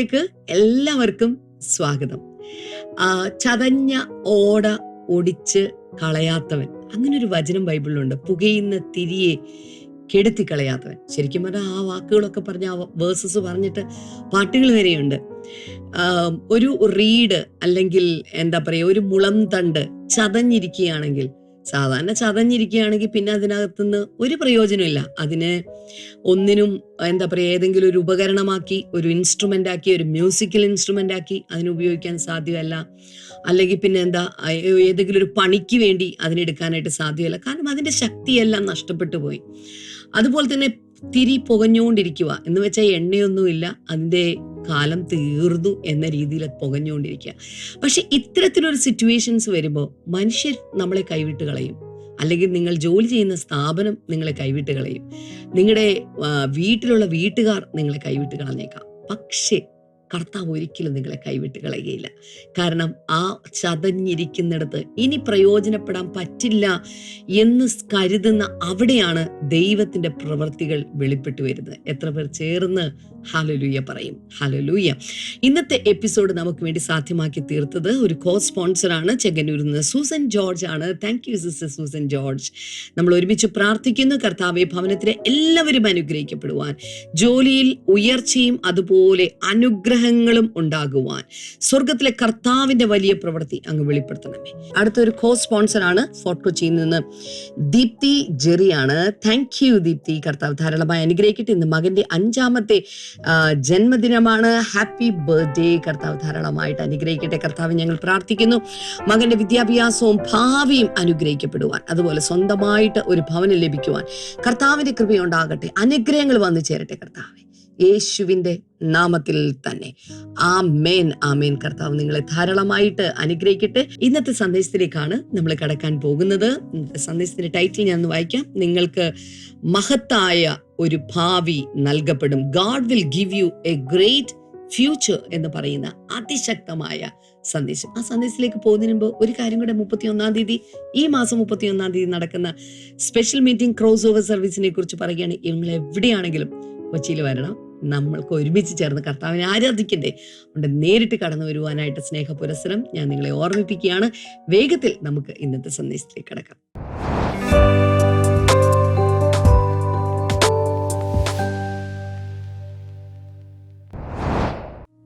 Blessing എല്ലാവർക്കും സ്വാഗതം. ചതഞ്ഞ ഓട ഒടിച്ച് കളയാത്തവൻ. അങ്ങനെ ഒരു വചനം ബൈബിളിലുണ്ട്. പുകയുന്ന തിരിയെ കെടുത്തി കളയാത്തവൻ. ശരിക്കും പറഞ്ഞാൽ ആ വാക്കുകളൊക്കെ പറഞ്ഞ ആ വേഴ്സസ് പറഞ്ഞിട്ട് പാട്ടുകൾ വരെയുണ്ട്. ഒരു റീഡ് അല്ലെങ്കിൽ എന്താ പറയുക ഒരു മുളം തണ്ട് ചതഞ്ഞിരിക്കുകയാണെങ്കിൽ സാധാരണ ചതഞ്ഞിരിക്കുകയാണെങ്കിൽ പിന്നെ അതിനകത്തുനിന്ന് ഒരു പ്രയോജനമില്ല അതിനെ ഒന്നിനും എന്താ പറയുക ഏതെങ്കിലും ഒരു ഉപകരണമാക്കി ഒരു ഇൻസ്ട്രുമെന്റ് ആക്കി ഒരു മ്യൂസിക്കൽ ഇൻസ്ട്രുമെന്റ് ആക്കി അതിന് ഉപയോഗിക്കാൻ സാധ്യമല്ല. അല്ലെങ്കിൽ പിന്നെ എന്താ ഏതെങ്കിലും ഒരു പണിക്ക് വേണ്ടി അതിനെടുക്കാനായിട്ട് സാധ്യമല്ല. കാരണം അതിന്റെ ശക്തിയെല്ലാം നഷ്ടപ്പെട്ടു പോയി. അതുപോലെ തന്നെ തിരി പുകഞ്ഞുകൊണ്ടിരിക്കുക എന്ന് വെച്ചാൽ എണ്ണയൊന്നുമില്ല അതിന്റെ കാലം തീർന്നു എന്ന രീതിയിൽ പുകഞ്ഞുകൊണ്ടിരിക്കുക പക്ഷെ ഇത്തരത്തിലൊരു സിറ്റുവേഷൻസ് വരുമ്പോൾ മനുഷ്യർ നമ്മളെ കൈവിട്ട് കളയും. അല്ലെങ്കിൽ നിങ്ങൾ ജോലി ചെയ്യുന്ന സ്ഥാപനം നിങ്ങളെ കൈവിട്ട് കളയും. നിങ്ങളുടെ വീട്ടിലുള്ള വീട്ടുകാർ നിങ്ങളെ കൈവിട്ട് കളഞ്ഞേക്കാം. പക്ഷേ കർത്താവ് ഒരിക്കലും നിങ്ങളെ കൈവിട്ട് കളയുകയില്ല. കാരണം ആ ചതഞ്ഞിരിക്കുന്നിടത്ത് ഇനി പ്രയോജനപ്പെടാൻ പറ്റില്ല എന്ന് കരുതുന്ന അവിടെയാണ് ദൈവത്തിന്റെ പ്രവൃത്തികൾ വെളിപ്പെട്ടു വരുന്നത് എത്ര പേർ ചേർന്ന് ഹലലൂയ പറയും. ഹാലലൂയ ഇന്നത്തെ എപ്പിസോഡ് നമുക്ക് വേണ്ടി സാധ്യമാക്കി തീർത്തത് ഒരു കോ സ്പോൺസറാണ് ചെങ്ങന്നൂരിൽ നിന്ന് സൂസൻ ജോർജ് ആണ്. Thank you sister Susan George. നമ്മൾ ഒരുമിച്ച് പ്രാർത്ഥിക്കുന്നു. കർത്താവെ ഭവനത്തിലെ എല്ലാവരും അനുഗ്രഹിക്കപ്പെടുവാൻ ജോലിയിൽ ഉയർച്ചയും അതുപോലെ അനുഗ്രഹങ്ങളും ഉണ്ടാകുവാൻ സ്വർഗത്തിലെ കർത്താവിന്റെ വലിയ പ്രവൃത്തി അങ്ങ് വെളിപ്പെടുത്തണമേ. അടുത്തൊരു കോ സ്പോൺസർ ആണ് ഫോർട്ട് കൊച്ചിയിൽ നിന്ന് ദീപ്തി ജെറിയാണ്. Thank you Deepthi. കർത്താവ് ധാരാളമായി അനുഗ്രഹിക്കട്ടെ. ഇന്ന് മകന്റെ അഞ്ചാമത്തെ ജന്മദിനമാണ്. ഹാപ്പി ബർത്ത്ഡേ കർത്താവ് ധാരാളമായിട്ട് അനുഗ്രഹിക്കട്ടെ. കർത്താവ് ഞങ്ങൾ പ്രാർത്ഥിക്കുന്നു. മകന്റെ വിദ്യാഭ്യാസവും ഭാവിയും അനുഗ്രഹിക്കപ്പെടുവാൻ. അതുപോലെ സ്വന്തമായിട്ട് ഒരു ഭവനം ലഭിക്കുവാൻ. കർത്താവിന്റെ കൃപയുണ്ടാകട്ടെ. അനുഗ്രഹങ്ങൾ വന്നു ചേരട്ടെ കർത്താവെ. യേശുവിന്റെ നാമത്തിൽ തന്നെ. ആ മേൻ ആ മേൻ കർത്താവ് നിങ്ങളെ ധാരാളമായിട്ട് അനുഗ്രഹിക്കട്ടെ. ഇന്നത്തെ സന്ദേശത്തിലേക്കാണ് നമ്മൾ കടക്കാൻ പോകുന്നത്. സന്ദേശത്തിന്റെ ടൈറ്റിൽ ഞാൻ വായിക്കാം. നിങ്ങൾക്ക് മഹത്തായ ഒരു ഭാവി നൽകപ്പെടും. God will give you a great future എന്ന് പറയുന്ന അതിശക്തമായ സന്ദേശം. ആ സന്ദേശത്തിലേക്ക് പോകുന്നതിന് മുമ്പ് ഒരു കാര്യം കൂടെ മുപ്പത്തി ഒന്നാം തീയതി ഈ മാസം മുപ്പത്തി ഒന്നാം തീയതി നടക്കുന്ന സ്പെഷ്യൽ മീറ്റിംഗ് ക്രോസ് ഓവർ സർവീസിനെ കുറിച്ച് പറയുകയാണ്. നിങ്ങൾ എവിടെയാണെങ്കിലും കൊച്ചിയിൽ വരണം. നമ്മൾക്ക് ഒരുമിച്ച് ചേർന്ന് കർത്താവിനെ ആരാധിക്കണ്ടേ? അതുകൊണ്ട് നേരിട്ട് കടന്നു വരുവാനായിട്ട് സ്നേഹ പുരസരം ഞാൻ നിങ്ങളെ ഓർമ്മിപ്പിക്കുകയാണ്. വേഗത്തിൽ നമുക്ക് ഇന്നത്തെ സന്ദേശത്തിലേക്ക് കടക്കാം.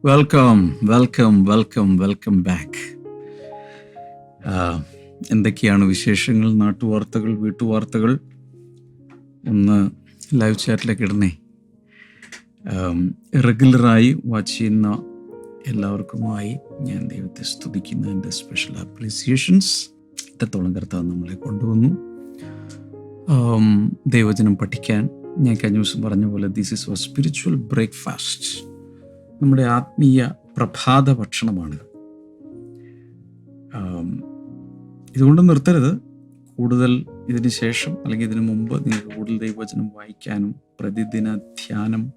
Welcome welcome welcome welcome back എന്തൊക്കെയാണ് വിശേഷങ്ങൾ? നാട്ടുവാർത്തകൾ വീട്ടുവാർത്തകൾ? ഒന്ന് ലൈവ് ചാറ്റിലേക്ക് ഇടണേ. റെഗുലറായി വാച്ച് ചെയ്യുന്ന എല്ലാവർക്കുമായി ഞാൻ ദൈവത്തെ സ്തുതിക്കുന്ന. എന്റെ സ്പെഷ്യൽ അപ്രീസിയേഷൻസ് ഇത്രത്തോളം കർത്താവ് നമ്മളെ കൊണ്ടുവന്നു. ദൈവചനം പഠിക്കാൻ ഞാൻ കഴിഞ്ഞ ദിവസം പറഞ്ഞ പോലെ this is a spiritual breakfast നമ്മുടെ ആത്മീയ പ്രഭാത ഭക്ഷണമാണ്. ഇതുകൊണ്ട് നിർത്തരുത്. കൂടുതൽ ഇതിന് ശേഷം അല്ലെങ്കിൽ ഇതിനു മുമ്പ് നിങ്ങൾക്ക് കൂടുതൽ ദൈവവചനം വായിക്കാനും പ്രതിദിന ധ്യാനം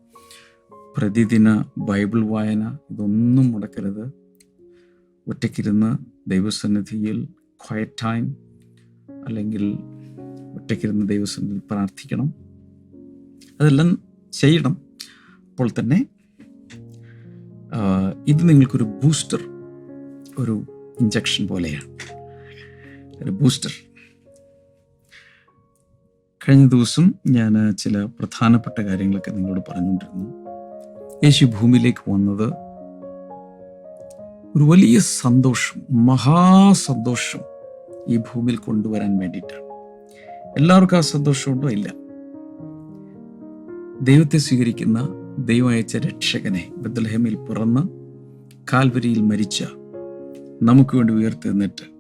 പ്രതിദിന ബൈബിൾ വായന ഇതൊന്നും മുടക്കരുത്. ഒറ്റയ്ക്കിരുന്ന് ദൈവസന്നിധിയിൽ ക്വയറ്റ് ടൈം അല്ലെങ്കിൽ ഒറ്റയ്ക്കിരുന്ന് ദൈവസന്നിധിയിൽ പ്രാർത്ഥിക്കണം. അതെല്ലാം ചെയ്യണം. അപ്പോൾ തന്നെ ഇത് നിങ്ങൾക്കൊരു ബൂസ്റ്റർ ഒരു ഇഞ്ചക്ഷൻ പോലെയാണ്. ഒരു ബൂസ്റ്റർ. കഴിഞ്ഞ ദിവസം ഞാൻ ചില പ്രധാനപ്പെട്ട കാര്യങ്ങളൊക്കെ നിങ്ങളോട് പറഞ്ഞുകൊണ്ടിരുന്നു. യേശു ഭൂമിയിലേക്ക് വന്നത് ഒരു വലിയ സന്തോഷം മഹാസന്തോഷം ഈ ഭൂമിയിൽ കൊണ്ടുവരാൻ വേണ്ടിയിട്ടാണ്. എല്ലാവർക്കും ആ സന്തോഷമുണ്ടോ? ഇല്ല. ദൈവത്തെ സ്വീകരിക്കുന്ന ദൈവം അയച്ച രക്ഷകനെ ബദൽഹേമിൽ പിറന്ന് കാൽവരിയിൽ മരിച്ച നമുക്ക് വേണ്ടി ഉയർത്തെന്നിട്ട്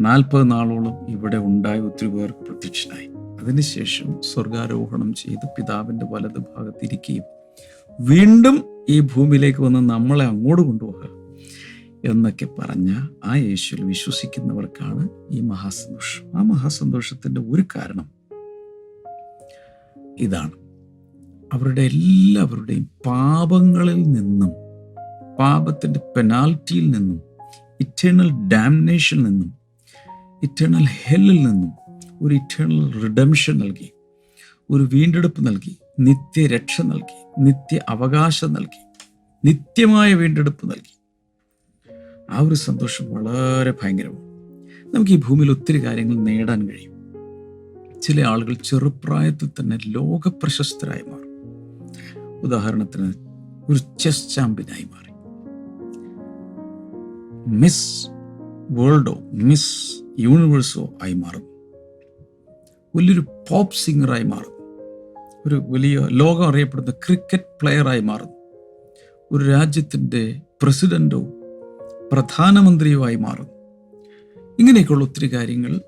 നാൽപ്പത് നാളോളം ഇവിടെ ഉണ്ടായി ഒത്തിരി പേർ പ്രത്യക്ഷനായി. അതിനുശേഷം സ്വർഗാരോഹണം ചെയ്ത് പിതാവിന്റെ വലത് ഭാഗത്തിരിക്കുകയും വീണ്ടും ഈ ഭൂമിയിലേക്ക് വന്ന് നമ്മളെ അങ്ങോട്ട് കൊണ്ടുപോകുക എന്നൊക്കെ പറഞ്ഞ ആ യേശുവിൽ വിശ്വസിക്കുന്നവർക്കാണ് ഈ മഹാസന്തോഷം. ആ മഹാസന്തോഷത്തിന്റെ ഒരു കാരണം ഇതാണ്. അവരുടെ എല്ലാവരുടെയും പാപങ്ങളിൽ നിന്നും പാപത്തിന്റെ പെനാൽറ്റിയിൽ നിന്നും ഇറ്റേണൽ ഡാമിനേഷനിൽ നിന്നും ഇറ്റേണൽ ഹെല്ലിൽ നിന്നും ഒരു ഇറ്റേണൽ റിഡംഷൻ നൽകി ഒരു വീണ്ടെടുപ്പ് നൽകി നിത്യരക്ഷ നൽകി നിത്യ അവകാശം നൽകി നിത്യമായ വീണ്ടെടുപ്പ് നൽകി. ആ ഒരു സന്തോഷം വളരെ ഭയങ്കരമാണ്. നമുക്ക് ഈ ഭൂമിയിൽ ഒത്തിരി കാര്യങ്ങൾ നേടാൻ കഴിയും. ചില ആളുകൾ ചെറുപ്രായത്തിൽ തന്നെ ലോകപ്രശസ്തരായി മാറും. ഉദാഹരണത്തിന് ഒരു ചെസ് ചാമ്പ്യനായി മാറി. മിസ് വേൾഡോ മിസ് യൂണിവേഴ്സോ ആയി മാറും വലിയൊരു പോപ്പ് സിംഗറായി മാറും ഒരു വലിയ ലോകം അറിയപ്പെടുന്ന ക്രിക്കറ്റ് പ്ലെയറായി മാറുന്നു. ഒരു രാജ്യത്തിന്റെ പ്രസിഡന്റോ പ്രധാനമന്ത്രിയോ ആയി മാറും ഇങ്ങനെയൊക്കെയുള്ള ഒത്തിരി കാര്യങ്ങൾ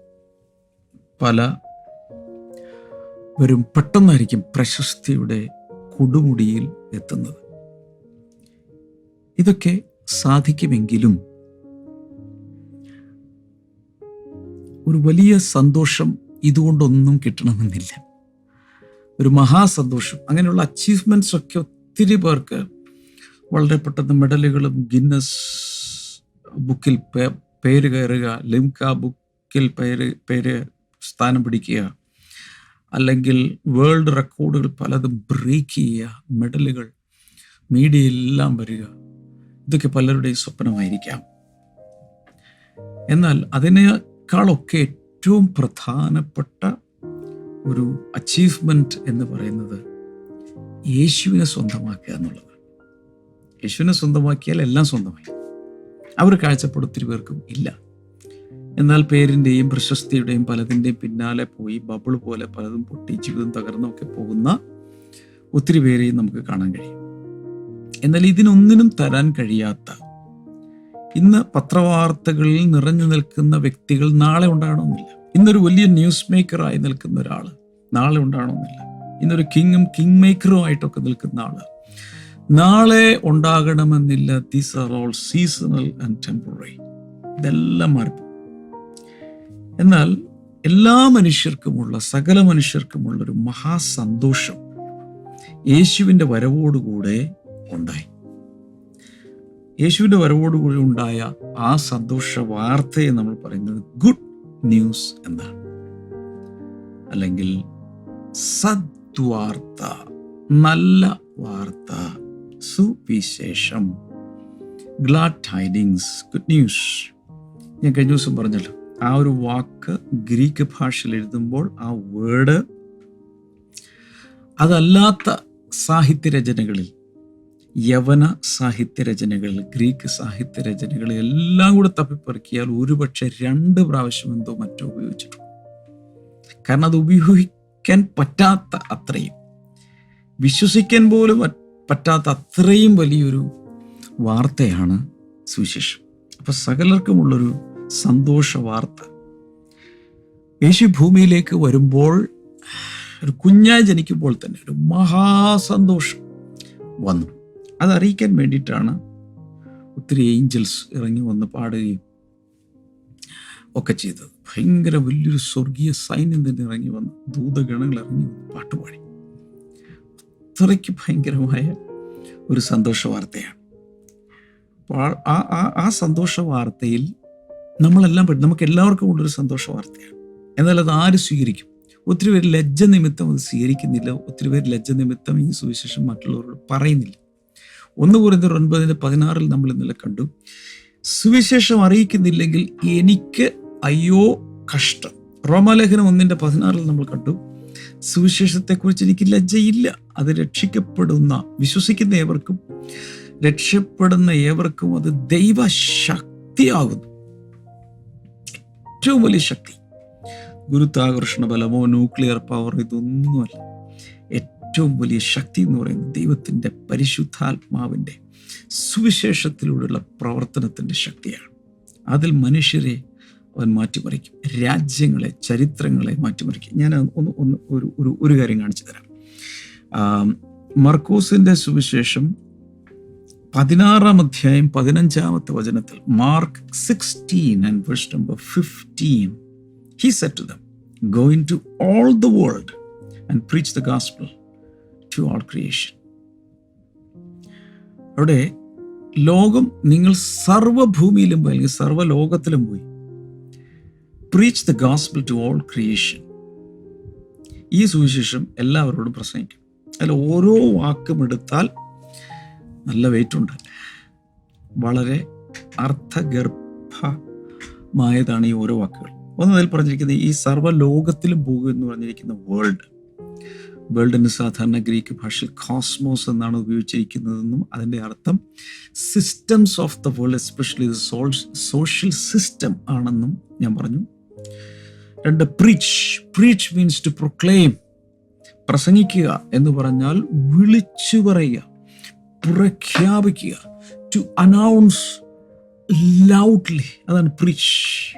പല വരും പെട്ടെന്നായിരിക്കും പ്രശസ്തിയുടെ കൊടുമുടിയിൽ എത്തുന്നത്. ഇതൊക്കെ സാധിക്കുമെങ്കിലും ഒരു വലിയ സന്തോഷം ഇതുകൊണ്ടൊന്നും കിട്ടണമെന്നില്ല. ഒരു മഹാസന്തോഷം. അങ്ങനെയുള്ള അച്ചീവ്മെന്റ്സ് ഒക്കെ ഒത്തിരി പേർക്ക് വളരെ പെട്ടെന്ന് മെഡലുകളും ഗിന്നസ് ബുക്കിൽ പേര് കയറുക ലിംക ബുക്കിൽ പേര് പേര് സ്ഥാനം പിടിക്കുക അല്ലെങ്കിൽ വേൾഡ് റെക്കോർഡുകൾ പലതും ബ്രേക്ക് ചെയ്യുക മെഡലുകൾ മീഡിയയിലെല്ലാം വരിക. ഇതൊക്കെ പലരുടെയും സ്വപ്നമായിരിക്കാം. എന്നാൽ അതിനേക്കാളൊക്കെ ഏറ്റവും പ്രധാനപ്പെട്ട ഒരു അച്ചീവ്മെന്റ് എന്ന് പറയുന്നത് യേശുവിനെ സ്വന്തമാക്കുക എന്നുള്ളതാണ്. യേശുവിനെ സ്വന്തമാക്കിയാൽ എല്ലാം സ്വന്തമായി. ആ ഒരു കാഴ്ചപ്പാട് ഒത്തിരി പേർക്കും ഇല്ല. എന്നാൽ പേരിന്റെയും പ്രശസ്തിയുടെയും പലതിന്റെയും പിന്നാലെ പോയി ബബിൾ പോലെ പലതും പൊട്ടി ജീവിതം തകർന്നൊക്കെ പോകുന്ന ഒത്തിരി പേരെയും നമുക്ക് കാണാൻ കഴിയും. എന്നാൽ ഇതിനൊന്നിനും തരാൻ കഴിയാത്ത ഇന്ന് പത്രവാർത്തകളിൽ നിറഞ്ഞു നിൽക്കുന്ന വ്യക്തികൾ നാളെ ഉണ്ടാകണമെന്നില്ല. ഇന്നൊരു വലിയ ന്യൂസ് മേക്കറായി നിൽക്കുന്ന ഒരാൾ. നാളെ ഉണ്ടാകണമെന്നില്ല ഇന്നൊരു കിങ്ങും കിങ് മേക്കറും ആയിട്ടൊക്കെ നിൽക്കുന്ന ആൾ. നാളെ ഉണ്ടാകണമെന്നില്ല. These are all seasonal and temporary ഇതെല്ലാം മാറിപ്പോ എന്നാൽ എല്ലാ മനുഷ്യർക്കുമുള്ള സകല മനുഷ്യർക്കുമുള്ള ഒരു മഹാസന്തോഷം യേശുവിന്റെ വരവോടുകൂടെ ഉണ്ടായി. യേശുവിന്റെ വരവോടുകൂടി ഉണ്ടായ ആ സന്തോഷ വാർത്തയെ നമ്മൾ പറയുന്നത് ഗുഡ് ന്യൂസ് എന്നാണ് അല്ലെങ്കിൽ സദ്വാർത്ത നല്ല വാർത്ത സുവിശേഷം ഗ്ലാഡ് ടൈഡിങ്സ് ഗുഡ് ന്യൂസ് ഞാൻ കഴിഞ്ഞ ദിവസം പറഞ്ഞല്ലോ ആ ഒരു വാക്ക് ഗ്രീക്ക് ഭാഷയിൽ എഴുതുമ്പോൾ ആ വേർഡ് അതല്ലാത്ത സാഹിത്യ രചനകളിൽ യവന സാഹിത്യ രചനകളിൽ ഗ്രീക്ക് സാഹിത്യ രചനകൾ എല്ലാം കൂടെ തപ്പിപ്പറക്കിയാൽ ഒരുപക്ഷെ രണ്ട് പ്രാവശ്യം എന്തോ മറ്റോ ഉപയോഗിച്ചിട്ടുണ്ട്. കാരണം അത് ഉപയോഗിക്കാൻ പറ്റാത്ത അത്രയും. വിശ്വസിക്കാൻ പോലും പറ്റാത്ത അത്രയും വലിയൊരു വാർത്തയാണ് സുവിശേഷം. അപ്പൊ സകലർക്കുമുള്ളൊരു സന്തോഷ വാർത്ത. യേശു ഭൂമിയിലേക്ക് വരുമ്പോൾ ഒരു കുഞ്ഞായി ജനിക്കുമ്പോൾ തന്നെ ഒരു മഹാസന്തോഷം വന്നു. അതറിയിക്കാൻ വേണ്ടിയിട്ടാണ് ഒത്തിരി ഏഞ്ചൽസ് ഇറങ്ങി വന്ന് പാടുകയും ഒക്കെ ചെയ്തത്. ഭയങ്കര വലിയൊരു സ്വർഗീയ സൈന്യം തന്നെ ഇറങ്ങി വന്ന് ദൂതഗണങ്ങൾ ഇറങ്ങി വന്ന് പാട്ടുപാടി അത്രയ്ക്ക് ഭയങ്കരമായ ഒരു സന്തോഷ വാർത്തയാണ്. ആ ആ- ആ സന്തോഷ വാർത്തയിൽ നമ്മളെല്ലാം പറ്റും നമുക്ക് എല്ലാവർക്കും ഉള്ളൊരു സന്തോഷ വാർത്തയാണ്. എന്നാൽ അത് ആര് സ്വീകരിക്കും? ഒത്തിരി പേര് ലജ്ജ നിമിത്തം അത് സ്വീകരിക്കുന്നില്ല. ഒത്തിരി പേര് ലജ്ജ നിമിത്തം ഈ സുവിശേഷം മറ്റുള്ളവരോട് പറയുന്നില്ല. ഒന്ന് കുറഞ്ഞ ഒൻപതിന് പതിനാറിൽ നമ്മൾ ഇന്നലെ കണ്ടു. സുവിശേഷം അറിയിക്കുന്നില്ലെങ്കിൽ എനിക്ക് അയ്യോ കഷ്ടം. റോമാലേഖനം ഒന്നിന്റെ പതിനാറിൽ നമ്മൾ കണ്ടു. സുവിശേഷത്തെക്കുറിച്ച് എനിക്ക് ലജ്ജയില്ല. അത് രക്ഷിക്കപ്പെടുന്ന വിശ്വസിക്കുന്ന ഏവർക്കും രക്ഷപ്പെടുന്ന ഏവർക്കും അത് ദൈവശക്തിയാകുന്നു. ഏറ്റവും വലിയ ശക്തി. ഗുരുത്വാകർഷണ ബലമോ ന്യൂക്ലിയർ പവർ ഇതൊന്നുമല്ല. ഏറ്റവും വലിയ ശക്തി എന്ന് പറയുന്നത് ദൈവത്തിന്റെ പരിശുദ്ധാത്മാവിന്റെ സുവിശേഷത്തിലൂടെയുള്ള പ്രവർത്തനത്തിന്റെ ശക്തിയാണ്. അതിൽ മനുഷ്യരെ അവൻ മാറ്റിമറിക്കും രാജ്യങ്ങളെ ചരിത്രങ്ങളെ മാറ്റിമറിക്കും. ഞാൻ ഒന്ന് ഒന്ന് ഒരു ഒരു ഒരു കാര്യം കാണിച്ചു തരാം. മർക്കൂസിന്റെ സുവിശേഷം പതിനാറാം അധ്യായം പതിനഞ്ചാമത്തെ വചനത്തിൽ Mark sixteen and verse number fifteen he set them go into all the world and preach the gospel to all creation അവിടെ ലോകം നിങ്ങൾ സർവഭൂമിയിലും പോയി അല്ലെങ്കിൽ സർവലോകത്തിലും പോയി. Preach the gospel to all creation ഈ സുവിശേഷം എല്ലാവരോടും പ്രസംഗിക്കും. അതിൽ ഓരോ വാക്കും എടുത്താൽ നല്ല വെയിറ്റുണ്ട് വളരെ അർത്ഥഗർഭമായതാണ് ഈ ഓരോ വാക്കുകൾ. ഒന്നതിൽ പറഞ്ഞിരിക്കുന്നത് ഈ സർവലോകത്തിലും പോകുക എന്ന് പറഞ്ഞിരിക്കുന്ന വേൾഡ് വേൾഡിന് സാധാരണ ഗ്രീക്ക് ഭാഷയിൽ കോസ്മോസ് എന്നാണ് ഉപയോഗിച്ചിരിക്കുന്നതെന്നും അതിന്റെ അർത്ഥം systems of the world especially the soul social system ആണെന്നും ഞാൻ പറഞ്ഞു. രണ്ട് preach preach means to proclaim പ്രസംഗിക്കുക എന്ന് പറഞ്ഞാൽ വിളിച്ചു പറയുക പ്രഖ്യാപിക്കുക ടു അനൗൺസ് ലൗഡ്ലി അതാണ് പ്രീച്ച്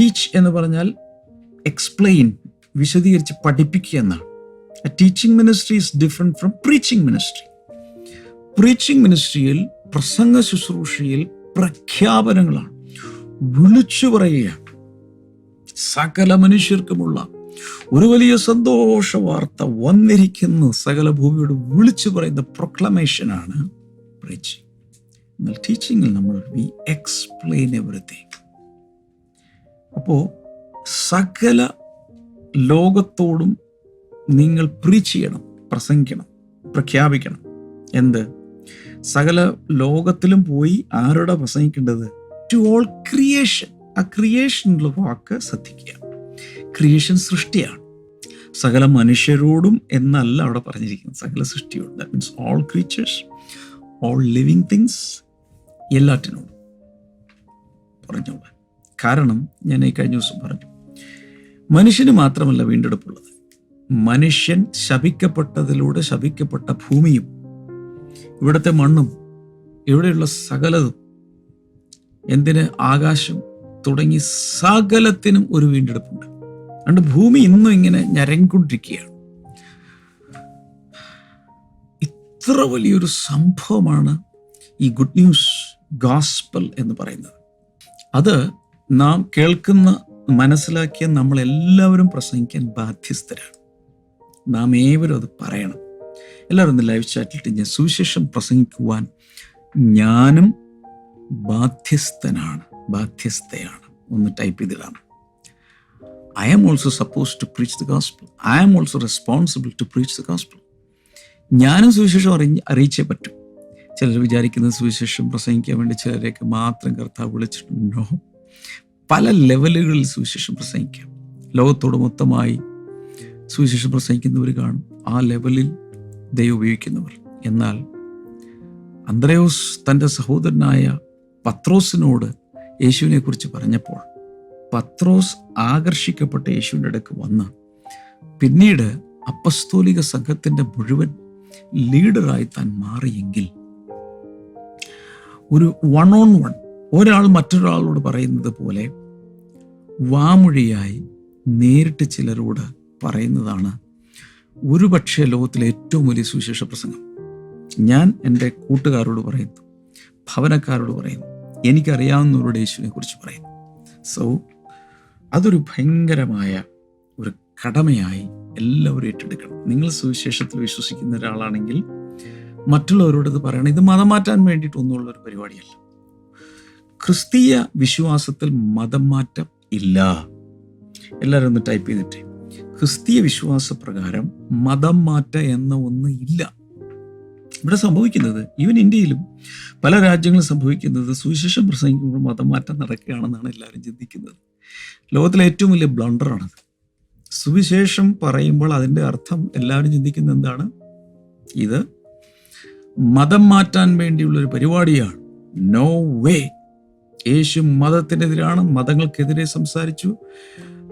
ടീച്ച് എന്ന് പറഞ്ഞാൽ എക്സ്പ്ലെയിൻ വിശദീകരിച്ച് പഠിപ്പിക്കുക എന്നാണ്. Teaching ministry is different from preaching ministry preaching മിനിസ്ട്രിയിൽ പ്രസംഗ ശുശ്രൂഷയിൽ പ്രഖ്യാപനങ്ങളാണ്. വിളിച്ചു പറയുക. സകല മനുഷ്യർക്കുമുള്ള ഒരു വലിയ സന്തോഷ വാർത്ത വന്നിരിക്കുന്നു. സകല ഭൂമിയോട് വിളിച്ചു പറയുന്ന പ്രൊക്ലമേഷനാണ് പ്രീച്ചിങ് എന്നാൽ ടീച്ചിങ്ങിൽ നമ്മൾ വി എക്സ്പ്ലെയിൻ എവറിത്തിങ് അപ്പോൾ സകല ലോകത്തോടും നിങ്ങൾ പ്രീച്ച് ചെയ്യണം പ്രസംഗിക്കണം പ്രഖ്യാപിക്കണം. എന്ത്? സകല ലോകത്തിലും പോയി ആരോടെ പ്രസംഗിക്കേണ്ടത്? ടു ഓൾ ക്രിയേഷൻ ആ ക്രിയേഷൻ ക്രിയേഷനുള്ള വാക്ക് ശ്രദ്ധിക്കുക. ക്രിയേഷൻ സൃഷ്ടിയാണ്. സകല മനുഷ്യരോടും എന്നല്ല അവിടെ പറഞ്ഞിരിക്കുന്നത്. സകല സൃഷ്ടിയോടും. That means all creatures all living things എല്ലാറ്റിനോടും പറഞ്ഞോളാം. കാരണം ഞാൻ ഈ കഴിഞ്ഞ ദിവസം പറഞ്ഞു. മനുഷ്യന് മാത്രമല്ല വീണ്ടെടുപ്പുള്ളത്. മനുഷ്യൻ ശപിക്കപ്പെട്ടതിലൂടെ ശപിക്കപ്പെട്ട ഭൂമിയും ഇവിടുത്തെ മണ്ണും ഇവിടെയുള്ള സകലതും എന്തിന് ആകാശം തുടങ്ങി സകലത്തിനും ഒരു വീണ്ടെടുപ്പുണ്ട്. അതുകൊണ്ട് ഭൂമി ഇന്നും ഇങ്ങനെ ഞരങ്ങിക്കൊണ്ടിരിക്കുകയാണ്. ഇത്ര വലിയൊരു സംഭവമാണ് ഈ ഗുഡ് ന്യൂസ് ഗാസ്പൽ എന്ന് പറയുന്നത്. അത് നാം കേൾക്കുന്ന മനസ്സിലാക്കിയ നമ്മളെല്ലാവരും പ്രസംഗിക്കാൻ ബാധ്യസ്ഥരാണ്. നാം ഏവരും അത് പറയണം. എല്ലാവരും ഒന്ന് ലൈവ് ചാറ്റിലിട്ട് ഞാൻ സുവിശേഷം പ്രസംഗിക്കുവാൻ ഞാനും ബാധ്യസ്ഥനാണ് ബാധ്യസ്ഥയാണ്. ഒന്ന് ടൈപ്പ് ചെയ്തിടാം. I am also suppose to preach the gospel I am also responsible to preach the gospel ഞാനും സുവിശേഷം അറിഞ്ഞ് അറിയിച്ചേ പറ്റും. ചിലർ വിചാരിക്കുന്ന സുവിശേഷം പ്രസംഗിക്കാൻ വേണ്ടി ചിലരെയൊക്കെ മാത്രം കർത്താവ് വിളിച്ചിട്ടുണ്ടോ? പല ലെവലുകളിൽ സുവിശേഷം പ്രസംഗിക്കാം. ലോകത്തോട് മൊത്തമായി സുവിശേഷം പ്രസംഗിക്കുന്നവർ കാണും. ആ ലെവലിൽ ദൈവം ഉപയോഗിക്കുന്നവർ. എന്നാൽ അന്ത്രയോസ് തന്റെ സഹോദരനായ പത്രോസിനോട് യേശുവിനെക്കുറിച്ച് പറഞ്ഞപ്പോൾ പത്രോസ് ആകർഷിക്കപ്പെട്ട യേശുവിന്റെ അടുക്ക് വന്ന് പിന്നീട് അപ്പസ്തോലിക സംഘത്തിന്റെ മുഴുവൻ ലീഡറായി താൻ മാറിയെങ്കിൽ ഒരു വൺ ഓൺ വൺ ഒരാൾ മറ്റൊരാളോട് പറയുന്നത് പോലെ വാമൊഴിയായി നേരിട്ട് ചിലരോട് പറയുന്നതാണ് ഒരുപക്ഷെ ലോകത്തിലെ ഏറ്റവും വലിയ സുവിശേഷ പ്രസംഗം. ഞാൻ എന്റെ കൂട്ടുകാരോട് പറയുന്നു ഭവനക്കാരോട് പറയുന്നു എനിക്കറിയാവുന്നവരുടെ യേശുവിനെ കുറിച്ച് പറയുന്നു. സോ അതൊരു ഭയങ്കരമായ ഒരു കടമയായി എല്ലാവരും ഏറ്റെടുക്കണം. നിങ്ങൾ സുവിശേഷത്തിൽ വിശ്വസിക്കുന്ന ഒരാളാണെങ്കിൽ മറ്റുള്ളവരോട് ഇത് പറയണം. ഇത് മതം മാറ്റാൻ വേണ്ടിയിട്ടൊന്നുമുള്ള ഒരു പരിപാടിയല്ല. ക്രിസ്തീയ വിശ്വാസത്തിൽ മതം മാറ്റം ഇല്ല. എല്ലാവരും ഒന്ന് ടൈപ്പ് ചെയ്തിട്ടേ. ക്രിസ്തീയ വിശ്വാസ പ്രകാരം മതം മാറ്റ എന്ന ഒന്ന് ഇല്ല. ഇവിടെ സംഭവിക്കുന്നത് ഈവൻ ഇന്ത്യയിലും പല രാജ്യങ്ങളും സംഭവിക്കുന്നത് സുവിശേഷം പ്രസംഗിക്കുമ്പോൾ മതം മാറ്റം നടക്കുകയാണെന്നാണ് എല്ലാവരും ചിന്തിക്കുന്നത്. ലോകത്തിലെ ഏറ്റവും വലിയ ബ്ലണ്ടറാണത് സുവിശേഷം പറയുമ്പോൾ അതിന്റെ അർത്ഥം എല്ലാവരും ചിന്തിക്കുന്ന എന്താണ്? ഇത് മതം മാറ്റാൻ വേണ്ടിയുള്ള ഒരു പരിപാടിയാണ്. നോ വേ യേശു മതത്തിനെതിരാണ് മതങ്ങൾക്കെതിരെ സംസാരിച്ചു.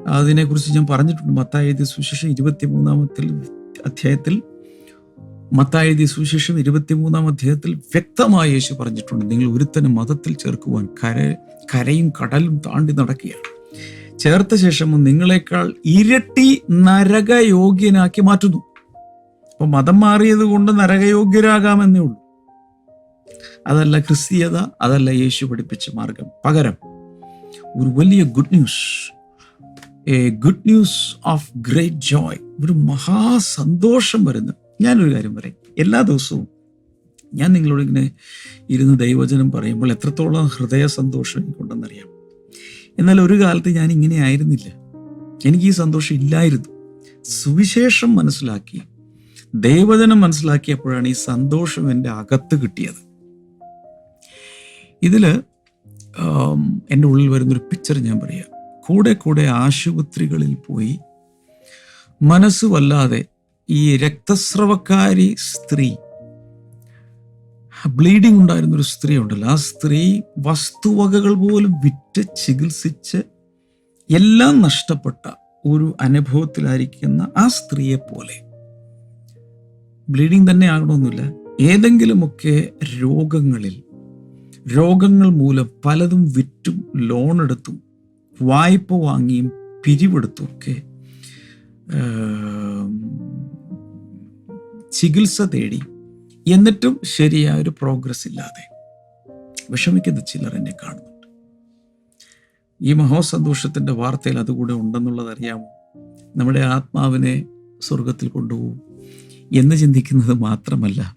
അതിനെക്കുറിച്ച് ഞാൻ പറഞ്ഞിട്ടുണ്ട്. മത്തായ സുശേഷം സുവിശേഷം ഇരുപത്തി മൂന്നാമത്തിൽ അധ്യായത്തിൽ മത്തായി സുശേഷം സുവിശേഷം ഇരുപത്തിമൂന്നാം അധ്യായത്തിൽ വ്യക്തമായി യേശു പറഞ്ഞിട്ടുണ്ട്. നിങ്ങൾ ഒരുത്തന് മതത്തിൽ ചേർക്കുവാൻ കര കരയും കടലും താണ്ടി നടക്കുകയാണ്. ചേർത്ത ശേഷം നിങ്ങളെക്കാൾ ഇരട്ടി നരകയോഗ്യനാക്കി മാറ്റുന്നു. അപ്പൊ മതം മാറിയത് കൊണ്ട് നരകയോഗ്യരാകാമെന്നേ ഉള്ളൂ. അതല്ല ക്രിസ്തീയത അതല്ല യേശു പഠിപ്പിച്ച മാർഗം. പകരം ഒരു വലിയ good news. A good news of great joy ഒരു മഹാസന്തോഷം വരുന്നു. ഞാനൊരു കാര്യം പറയും. എല്ലാ ദിവസവും ഞാൻ നിങ്ങളോട് ഇങ്ങനെ ഇരുന്ന് ദൈവചനം പറയുമ്പോൾ എത്രത്തോളം ഹൃദയ സന്തോഷം എനിക്കുണ്ടെന്നറിയാം. എന്നാൽ ഒരു കാലത്ത് ഞാൻ ഇങ്ങനെ ആയിരുന്നില്ല. എനിക്ക് ഈ സന്തോഷം ഇല്ലായിരുന്നു. സുവിശേഷം മനസ്സിലാക്കി ദൈവജനം മനസ്സിലാക്കിയപ്പോഴാണ് ഈ സന്തോഷം എന്റെ അകത്ത് കിട്ടിയത്. ഇതിൽ എന്റെ ഉള്ളിൽ വരുന്നൊരു പിക്ചർ ഞാൻ പറയാം. കൂടെ കൂടെ ആശുപത്രികളിൽ പോയി മനസ്സ് വല്ലാതെ ഈ രക്തസ്രവക്കാരി സ്ത്രീ ബ്ലീഡിംഗ് ഉണ്ടായിരുന്ന ഒരു സ്ത്രീ ഉണ്ടല്ലോ. ആ സ്ത്രീ വസ്തുവകകൾ പോലും വിറ്റ് ചികിത്സിച്ച് എല്ലാം നഷ്ടപ്പെട്ട ഒരു അനുഭവത്തിലായിരിക്കുന്ന ആ സ്ത്രീയെ പോലെ. ബ്ലീഡിംഗ് തന്നെ ആകണമെന്നില്ല. ഏതെങ്കിലുമൊക്കെ രോഗങ്ങളിൽ രോഗങ്ങൾ മൂലം പലതും വിറ്റും ലോൺ എടുത്തും വായ്പ വാങ്ങിയും പിരിവെടുത്തൊക്കെ ചികിത്സ തേടി എന്നിട്ടും ശരിയായ ഒരു പ്രോഗ്രസ് ഇല്ലാതെ വിഷമിക്കുന്ന ചിലർ എന്നെ കാണുന്നുണ്ട്. ഈ മഹോസന്തോഷത്തിന്റെ വാർത്തയിൽ അതുകൂടെ ഉണ്ടെന്നുള്ളത് അറിയാമോ? നമ്മുടെ ആത്മാവിനെ സ്വർഗത്തിൽ കൊണ്ടുപോകും എന്ന് ചിന്തിക്കുന്നത് മാത്രമല്ല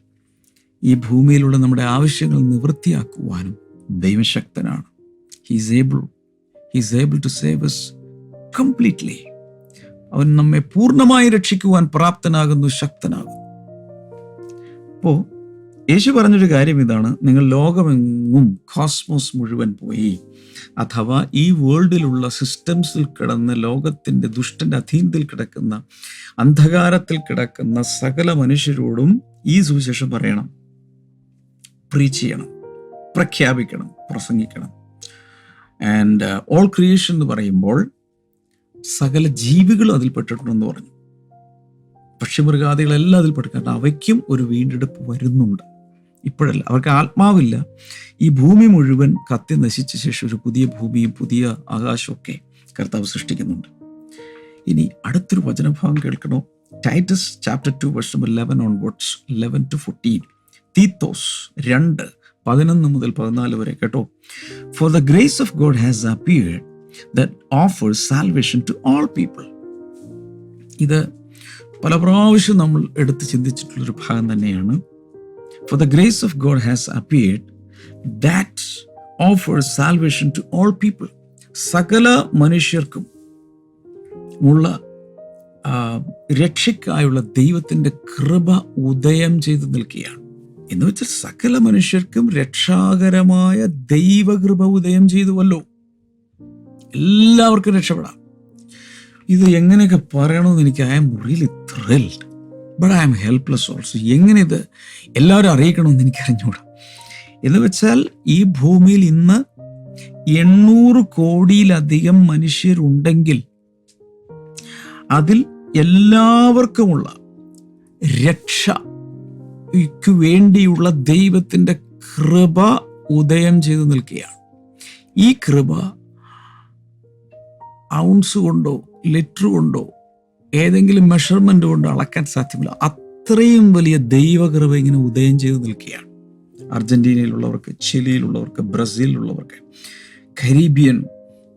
ഈ ഭൂമിയിലുള്ള നമ്മുടെ ആവശ്യങ്ങൾ നിവൃത്തിയാക്കുവാനും ദൈവശക്തനാണ്. He's able he's able to save us completely അവൻ നമ്മെ പൂർണമായി രക്ഷിക്കുവാൻ പ്രാപ്തനാകുന്നു ശക്തനാകുന്നു. അപ്പോൾ യേശു പറഞ്ഞൊരു കാര്യം ഇതാണ്. നിങ്ങൾ ലോകമെങ്ങും കോസ്മോസ് മുഴുവൻ പോയി. അഥവാ ഈ വേൾഡിലുള്ള സിസ്റ്റംസിൽ കിടന്ന് ലോകത്തിന്റെ ദുഷ്ടന്റെ അധീനത്തിൽ കിടക്കുന്ന അന്ധകാരത്തിൽ കിടക്കുന്ന സകല മനുഷ്യരോടും ഈ സുവിശേഷം പറയണം. പ്രീച്ച് ചെയ്യണം. പ്രഖ്യാപിക്കണം. പ്രസംഗിക്കണം. ആൻഡ് ഓൾ ക്രിയേഷൻ എന്ന് പറയുമ്പോൾ സകല ജീവികളും അതിൽ പെട്ടിട്ടുണ്ടെന്ന് പറഞ്ഞു. പക്ഷിമൃഗാദികളെല്ലാം അതിൽ പെട്ടു കാരണം അവയ്ക്കും ഒരു വീണ്ടെടുപ്പ് വരുന്നുണ്ട്. ഇപ്പോഴല്ല അവർക്ക് ആത്മാവില്ല. ഈ ഭൂമി മുഴുവൻ കത്തി നശിച്ച ശേഷം ഒരു പുതിയ ഭൂമിയും പുതിയ ആകാശമൊക്കെ കർത്താവ് സൃഷ്ടിക്കുന്നുണ്ട്. ഇനി അടുത്തൊരു വചനഭാഗം കേൾക്കണോ? ടൈറ്റസ് ചാപ്റ്റർ ടു വർഷം eleven onwards eleven to fourteen Titus രണ്ട് പതിനൊന്ന് മുതൽ പതിനാല് വരെ കേട്ടോ. For the grace of God has appeared that offers salvation to all people ഇത് പല പ്രാവശ്യം നമ്മൾ എടുത്ത് ചിന്തിച്ചിട്ടുള്ളൊരു ഭാഗം തന്നെയാണ്. For the grace of God has appeared that offers salvation to all people സകല മനുഷ്യർക്കും ഉള്ള രക്ഷയ്ക്കായുള്ള ദൈവത്തിന്റെ കൃപ ഉദയം ചെയ്ത് നിൽക്കുകയാണ്. എന്ന് വെച്ചാൽ സകല മനുഷ്യർക്കും രക്ഷാകരമായ ദൈവകൃപ ഉദയം ചെയ്തുവല്ലോ. എല്ലാവർക്കും രക്ഷപ്പെടാം. ഇത് എങ്ങനെയൊക്കെ പറയണമെന്ന് എനിക്ക് I'm really thrilled but I'm helpless also എങ്ങനെ ഇത് എല്ലാവരും അറിയിക്കണമെന്ന് എനിക്ക് അറിഞ്ഞുകൂടാ എന്ന് വെച്ചാൽ ഈ ഭൂമിയിൽ ഇന്ന് എണ്ണൂറ് കോടിയിലധികം മനുഷ്യരുണ്ടെങ്കിൽ അതിൽ എല്ലാവർക്കുമുള്ള രക്ഷയ്ക്ക് വേണ്ടിയുള്ള ദൈവത്തിന്റെ കൃപ ഉദയം ചെയ്തു നിൽക്കുകയാണ്. ഈ കൃപ ഔൺസ് കൊണ്ടോ ലിറ്റർ കൊണ്ടോ ഏതെങ്കിലും മെഷർമെന്റ് കൊണ്ടോ അളക്കാൻ സാധ്യമല്ല. അത്രയും വലിയ ദൈവകൃപ ഇങ്ങനെ ഉദയം ചെയ്തു നിൽക്കുകയാണ്. അർജന്റീനയിലുള്ളവർക്ക് ചിലിയിലുള്ളവർക്ക് ബ്രസീലിലുള്ളവർക്ക് കരീബിയൻ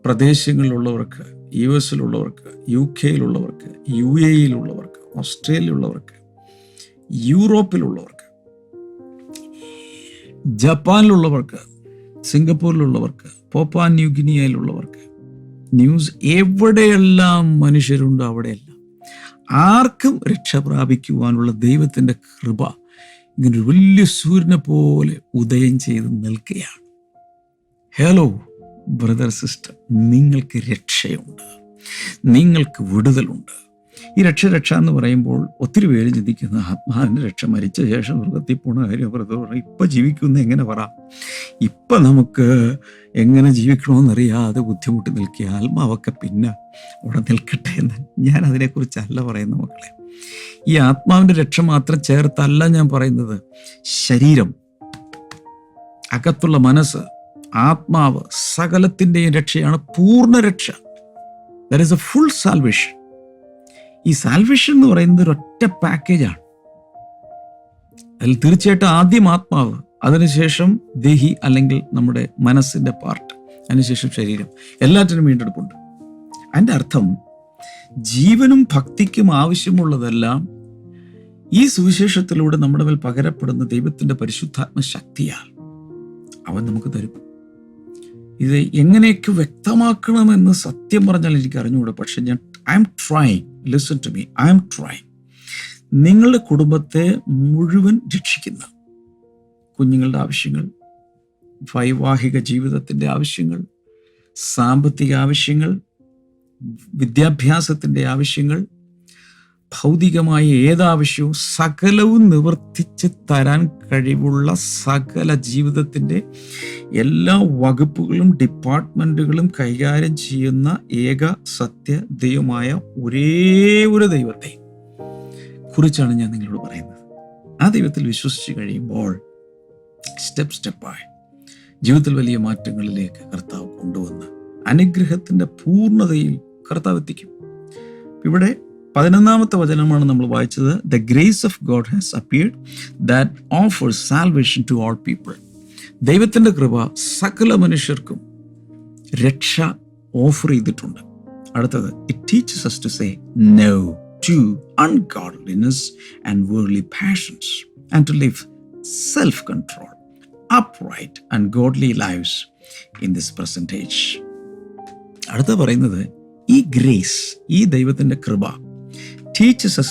പ്രദേശങ്ങളിലുള്ളവർക്ക് യു എസിലുള്ളവർക്ക് യു കെയിലുള്ളവർക്ക് യു എയിലുള്ളവർക്ക് ഓസ്ട്രേലിയയിലുള്ളവർക്ക് യൂറോപ്പിലുള്ളവർക്ക് ജപ്പാനിലുള്ളവർക്ക് സിംഗപ്പൂരിലുള്ളവർക്ക് പോപ്പാ ന്യൂഗിനിയയിലുള്ളവർക്ക് ന്യൂസ് എവിടെയെല്ലാം മനുഷ്യരുണ്ടോ അവിടെയെല്ലാം ആർക്കും രക്ഷ പ്രാപിക്കുവാനുള്ള ദൈവത്തിന്റെ കൃപ ഇങ്ങനൊരു വലിയ സൂര്യനെ പോലെ ഉദയം ചെയ്ത് നിൽക്കുകയാണ്. ഹലോ ബ്രദർ സിസ്റ്റർ നിങ്ങൾക്ക് രക്ഷയുണ്ട്. നിങ്ങൾക്ക് വിടുതലുണ്ട്. ഈ രക്ഷ രക്ഷ എന്ന് പറയുമ്പോൾ ഒത്തിരി പേര് ചിന്തിക്കുന്ന ആത്മാവിന്റെ രക്ഷ മരിച്ച ശേഷം മൃഗത്തിൽ പോണ കാര്യം വെറുതെ ഇപ്പം ജീവിക്കുന്ന എങ്ങനെ പറ? ഇപ്പം നമുക്ക് എങ്ങനെ ജീവിക്കണമെന്നറിയാതെ ബുദ്ധിമുട്ടി നിൽക്കുക ആത്മാവൊക്കെ പിന്നെ അവിടെ നിൽക്കട്ടെ എന്ന്. ഞാൻ അതിനെക്കുറിച്ചല്ല പറയുന്ന മക്കളെ. ഈ ആത്മാവിന്റെ രക്ഷ മാത്രം ചേർത്തല്ല ഞാൻ പറയുന്നത് ശരീരം. അകത്തുള്ള മനസ്സ് ആത്മാവ് സകലത്തിന്റെയും രക്ഷയാണ് പൂർണ രക്ഷ. There is a full salvation ഈ സാൽവേഷൻ എന്ന് പറയുന്നത് ഒരൊറ്റ പാക്കേജാണ് അതിൽ തീർച്ചയായിട്ടും ആദ്യം ആത്മാവ് അതിനുശേഷം ദേഹി അല്ലെങ്കിൽ നമ്മുടെ മനസ്സിന്റെ പാർട്ട് അതിനുശേഷം ശരീരം. എല്ലാറ്റിനും വീണ്ടെടുപ്പുണ്ട്. അതിന്റെ അർത്ഥം ജീവനും ഭക്തിക്കും ആവശ്യമുള്ളതെല്ലാം ഈ സുവിശേഷത്തിലൂടെ നമ്മുടെ മേൽ പകരപ്പെടുന്ന ദൈവത്തിന്റെ പരിശുദ്ധാത്മ ശക്തിയാൽ അവൻ നമുക്ക് തരും. ഇത് എങ്ങനെയൊക്കെ വ്യക്തമാക്കണമെന്ന് സത്യം പറഞ്ഞാൽ എനിക്ക് അറിഞ്ഞുകൂടാ പക്ഷെ ഞാൻ I'm trying listen to me I'm trying നിങ്ങളുടെ കുടുംബത്തെ മുഴുവൻ രക്ഷിക്കുന്ന കുഞ്ഞുങ്ങളുടെ ആവശ്യങ്ങൾ വൈവാഹിക ജീവിതത്തിന്റെ ആവശ്യങ്ങൾ സാമ്പത്തിക ആവശ്യങ്ങൾ വിദ്യാഭ്യാസത്തിന്റെ ആവശ്യങ്ങൾ ഭൗതികമായ ഏതാവശ്യവും സകലവും നിവർത്തിച്ച് തരാൻ കഴിവുള്ള സകല ജീവിതത്തിന്റെ എല്ലാ വകുപ്പുകളും ഡിപ്പാർട്ട്മെന്റുകളും കൈകാര്യം ചെയ്യുന്ന ഏക സത്യ ദൈവമായ ഒരേ ഒരു ദൈവത്തെ കുറിച്ചാണ് ഞാൻ നിങ്ങളോട് പറയുന്നത്. ആ ദൈവത്തിൽ വിശ്വസിച്ച് കഴിയുമ്പോൾ സ്റ്റെപ്പ് സ്റ്റെപ്പായി ജീവിതത്തിൽ വലിയ മാറ്റങ്ങളിലേക്ക് കർത്താവ് കൊണ്ടുവന്ന് അനുഗ്രഹത്തിന്റെ പൂർണതയിൽ കർത്താവ് എത്തിക്കും. ഇവിടെ പതിനൊന്നാമത്തെ വചനമാണ് നമ്മൾ വായിച്ചത്. The grace of God has appeared that offers salvation to all people ദൈവത്തിന്റെ കൃപ സകല മനുഷ്യർക്കും രക്ഷ ഓഫർ ചെയ്തിട്ടുണ്ട്. അടുത്തത് it teaches us to say no to ungodliness and worldly passions and to live self control upright and godly lives in this present age അടുത്ത പറയുന്നത് ഈ ഗ്രേസ് ഈ ദൈവത്തിന്റെ കൃപ teaches us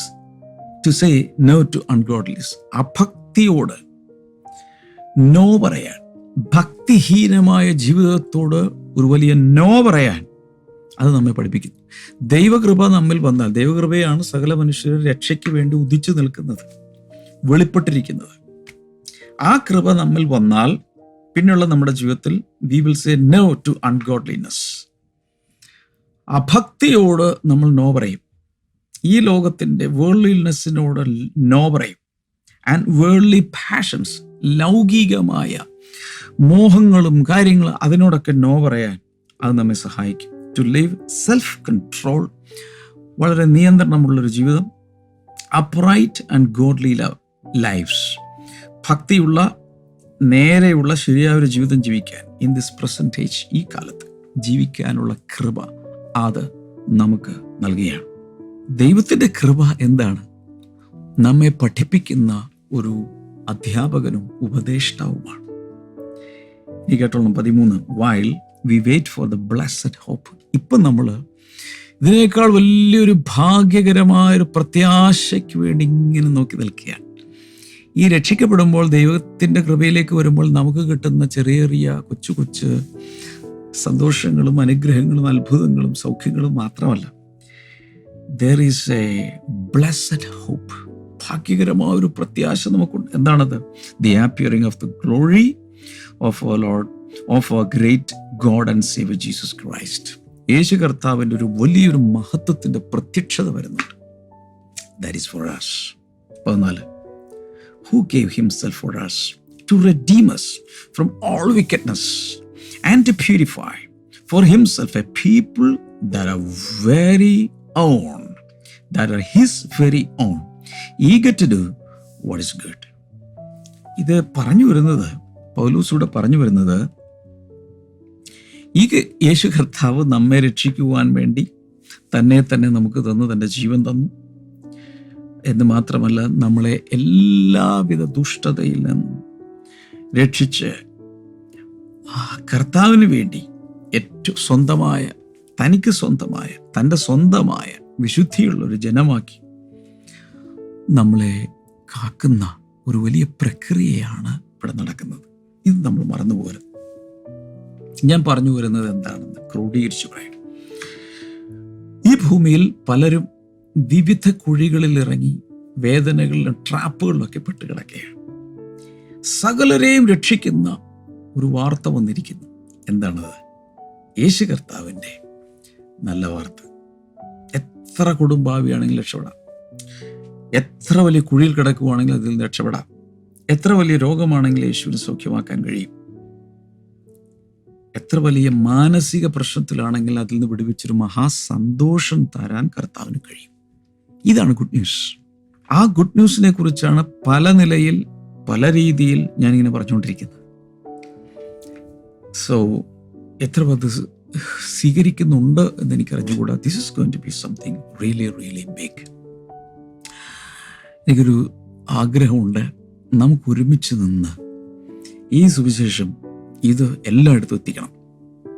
to say no to ungodliness അഭക്തിയോട് no പറയാൻ ഭക്തിഹീനമായ ജീവിതത്തോട് ഒരു വലിയ നോ പറയാൻ അത് നമ്മെ പഠിപ്പിക്കുന്നു. ദൈവകൃപ നമ്മിൽ വന്നാൽ ദൈവകൃപയാണ് സകല മനുഷ്യരെ രക്ഷയ്ക്ക് വേണ്ടി ഉദിച്ചു നിൽക്കുന്നത് വെളിപ്പെട്ടിരിക്കുന്നത്. ആ കൃപ നമ്മിൽ വന്നാൽ പിന്നെയുള്ള നമ്മുടെ ജീവിതത്തിൽ we will say no to ungodliness അഭക്തിയോട് നമ്മൾ നോ പറയും. ഈ ലോകത്തിന്റെ വേൾഡ്ലിനെസ്സിനോട് നോ പറയും. ആൻഡ് വേൾഡ്ലി പാഷൻസ് ലൗകികമായ മോഹങ്ങളും കാര്യങ്ങളും അതിനോടൊക്കെ നോ പറയാൻ അത് നമ്മെ സഹായിക്കും. ടു ലിവ് സെൽഫ് കൺട്രോൾ വളരെ നിയന്ത്രണമുള്ളൊരു ജീവിതം upright and godly love lives ഭക്തിയുള്ള നേരെയുള്ള ശരിയായ ഒരു ജീവിതം ജീവിക്കാൻ ഇൻ ദിസ് പ്രസന്റേജ് ഈ കാലത്ത് ജീവിക്കാനുള്ള കൃപ അത് നമുക്ക് നൽകുകയാണ്. ദൈവത്തിന്റെ കൃപ എന്താണ്? നമ്മെ പഠിപ്പിക്കുന്ന ഒരു അധ്യാപകനും ഉപദേഷ്ടാവുമാണ്. ഈ കേട്ടോളം പതിമൂന്ന്. While we wait for the blessed hope ഇപ്പം നമ്മൾ ഇതിനേക്കാൾ വലിയൊരു ഭാഗ്യകരമായ ഒരു പ്രത്യാശയ്ക്ക് വേണ്ടി ഇങ്ങനെ നോക്കി നിൽക്കുകയാണ്. ഈ രക്ഷിക്കപ്പെടുമ്പോൾ ദൈവത്തിന്റെ കൃപയിലേക്ക് വരുമ്പോൾ നമുക്ക് കിട്ടുന്ന ചെറിയ ചെറിയ കൊച്ചു കൊച്ചു സന്തോഷങ്ങളും അനുഗ്രഹങ്ങളും അത്ഭുതങ്ങളും സൗഖ്യങ്ങളും മാത്രമല്ല. There is a blessed hope ഭാഗ്യകരമായ ഒരു പ്രത്യാശ നമുക്കുണ്ട്. എന്താണത്? The appearing of the glory of our lord of our great God and save Jesus Christ യേശു കർത്താവിന്റെ ഒരു വലിയൊരു മഹത്വത്തിന്റെ പ്രത്യക്ഷത വരുന്നുണ്ട്. That is for us. പതിനാല്. Gave himself for us to redeem us from all wickedness and to purify for himself a people that are very own, that are his very own, eager to do what is good. ഇത് പറഞ്ഞു വരുന്നത് പൗലൂസൂടെ പറഞ്ഞു വരുന്നത് ഈ യേശു കർത്താവ് നമ്മെ രക്ഷിക്കുവാൻ വേണ്ടി തന്നെ തന്നെ നമുക്ക് തന്നു തന്റെ ജീവൻ തന്നു എന്ന് മാത്രമല്ല നമ്മളെ എല്ലാവിധ ദുഷ്ടതയിൽ നിന്നും രക്ഷിച്ച് ആ കർത്താവിന് വേണ്ടി ഏറ്റവും സ്വന്തമായ തനിക്ക് സ്വന്തമായ തന്റെ സ്വന്തമായ വിശുദ്ധിയുള്ള ഒരു ജനമാക്കി നമ്മളെ കാക്കുന്ന ഒരു വലിയ പ്രക്രിയയാണ് ഇവിടെ നടക്കുന്നത്. ഇത് നമ്മൾ മറന്നുപോകരുത് ഞാൻ പറഞ്ഞു വരുന്നത് എന്താണെന്ന് ക്രോഡീകരിച്ചു പറയാം ഈ ഭൂമിയിൽ പലരും വിവിധ കുഴികളിൽ ഇറങ്ങി വേദനകളിലും ട്രാപ്പുകളിലൊക്കെ പെട്ട് കിടക്കുകയാണ്. സകലരെയും രക്ഷിക്കുന്ന ഒരു വാർത്ത വന്നിരിക്കുന്നു. എന്താണത്? യേശു കർത്താവിന്റെ നല്ല വാർത്ത. എത്ര കുടുംബാവിയാണെങ്കിലും രക്ഷപ്പെടാം. എത്ര വലിയ കുഴിയിൽ കിടക്കുവാണെങ്കിൽ അതിൽ നിന്ന് രക്ഷപ്പെടാം. എത്ര വലിയ രോഗമാണെങ്കിൽ യേശുവിന് സൗഖ്യമാക്കാൻ കഴിയും. എത്ര വലിയ മാനസിക പ്രശ്നത്തിലാണെങ്കിൽ അതിൽ നിന്ന് വിടുവിച്ചൊരു മഹാസന്തോഷം തരാൻ കർത്താവിന് കഴിയും. ഇതാണ് ഗുഡ് ന്യൂസ് ആ ഗുഡ് ന്യൂസിനെ കുറിച്ചാണ് പല നിലയിൽ പല രീതിയിൽ ഞാനിങ്ങനെ പറഞ്ഞുകൊണ്ടിരിക്കുന്നത്. സോ എത്ര പേർ സ്വീകരിക്കുന്നുണ്ട് എന്ന് എനിക്ക് അറിഞ്ഞുകൂടാ this is going to be something really really big എനിക്കൊരു ആഗ്രഹമുണ്ട്. നമുക്ക് ഒരുമിച്ച് നിന്ന് ഈ സുവിശേഷം ഇത് എല്ലായിടത്തും എത്തിക്കണം.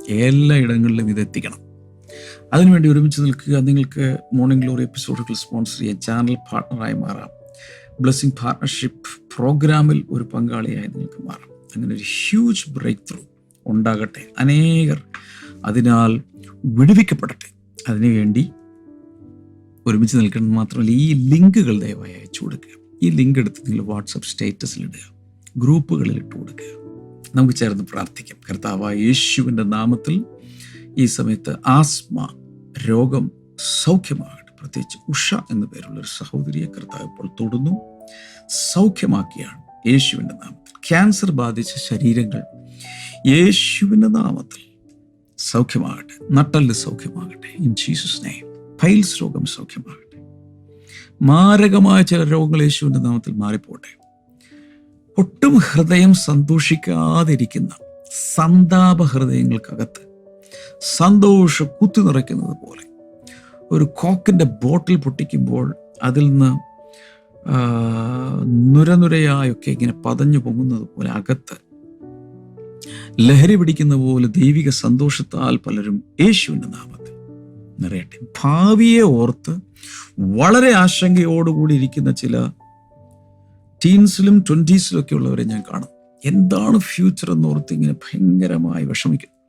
എല്ലാ ഇടങ്ങളിലും ഇത് എത്തിക്കണം. അതിനുവേണ്ടി ഒരുമിച്ച് നിൽക്കുക. നിങ്ങൾക്ക് മോർണിംഗ് ഗ്ലോറി എപ്പിസോഡുകൾ സ്പോൺസർ ചെയ്യാൻ ചാനൽ പാർട്ണറായി മാറാം. ബ്ലെസ്സിങ് പാർട്ണർഷിപ്പ് പ്രോഗ്രാമിൽ ഒരു പങ്കാളിയായി നിങ്ങൾക്ക് മാറാം. അങ്ങനെ ഒരു ഹ്യൂജ് ബ്രേക്ക് ത്രൂ ഉണ്ടാകട്ടെ. അനേകർ അതിനാൽ വിടുവിക്കപ്പെടട്ടെ. അതിനുവേണ്ടി ഒരുമിച്ച് നിൽക്കണം മാത്രമല്ല ഈ ലിങ്കുകൾ ദയവായി അയച്ചു കൊടുക്കുക. ഈ ലിങ്ക് എടുത്ത് നിങ്ങൾ വാട്സപ്പ് സ്റ്റേറ്റസിൽ ഇടുക. ഗ്രൂപ്പുകളിൽ ഇട്ട് കൊടുക്കുക. നമുക്ക് ചേർന്ന് പ്രാർത്ഥിക്കാം. കർത്താവ് യേശുവിന്റെ നാമത്തിൽ ഈ സമയത്ത് ആസ്മ രോഗം സൗഖ്യമാകട്ടെ. പ്രത്യേകിച്ച് ഉഷ എന്ന പേരുള്ള ഒരു സഹോദരിയെ കർത്താവ് ഇപ്പോൾ തൊടുന്നു. സൗഖ്യമാക്കിയാണ് യേശുവിന്റെ നാമത്തിൽ. ക്യാൻസർ ബാധിച്ച ശരീരങ്ങൾ യേശുവിന്റെ നാമത്തിൽ സൗഖ്യമാകട്ടെ. നട്ടൽ സൗഖ്യമാകട്ടെ. ഇൻ ജീസസ് നെയ്മ് ഫൈൽസ് രോഗം സൗഖ്യമാകട്ടെ. മാരകമായ ചില രോഗങ്ങൾ യേശുവിന്റെ നാമത്തിൽ മാറിപ്പോട്ടെ. ഒട്ടും ഹൃദയം സന്തോഷിക്കാതിരിക്കുന്ന സന്താപ ഹൃദയങ്ങൾക്കകത്ത് സന്തോഷം കുത്തി നിറയ്ക്കുന്നത് പോലെ ഒരു കോക്കിന്റെ ബോട്ടിൽ പൊട്ടിക്കുമ്പോൾ അതിൽ നിന്ന് നുരനുരയായൊക്കെ ഇങ്ങനെ പതഞ്ഞു പൊങ്ങുന്നത് പോലെ അകത്ത് ലഹരി പിടിക്കുന്ന പോലെ ദൈവിക സന്തോഷത്താൽ പലരും യേശുവിന്റെ നാമത്തിൽ നിറയട്ടെ. ഭാവിയെ ഓർത്ത് വളരെ ആശങ്കയോടുകൂടി ഇരിക്കുന്ന ചില ടീൻസിലും ട്വന്റീസിലും ഒക്കെ ഉള്ളവരെ ഞാൻ കാണും. എന്താണ് ഫ്യൂച്ചർ എന്ന് ഓർത്ത് ഇങ്ങനെ ഭയങ്കരമായി വിഷമിക്കും.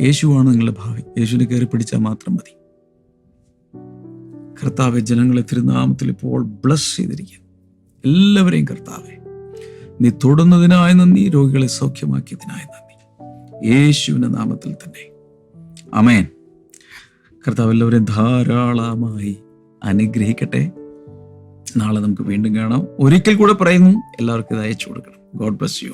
യേശുവാണ് നിങ്ങളുടെ ഭാവി. യേശുവിനെ കയറി പിടിച്ചാൽ മാത്രം മതി. കർത്താവെ ജനങ്ങളെ തിരുനാമത്തിൽ ഇപ്പോൾ ബ്ലസ് ചെയ്തിരിക്കുക എല്ലാവരെയും കർത്താവെ നീ തൊടുന്നതിനായി നന്ദി രോഗികളെ സൗഖ്യമാക്കിയതിനായി നന്ദി. യേശുവിന്റെ നാമത്തിൽ തന്നെ. അമേൻ കർത്താവ് എല്ലാവരെയും ധാരാളമായി അനുഗ്രഹിക്കട്ടെ. നാളെ നമുക്ക് വീണ്ടും കാണാം. ഒരിക്കൽ കൂടെ പറയുന്നു എല്ലാവർക്കും ഇത് അയച്ചു കൊടുക്കണം. God bless you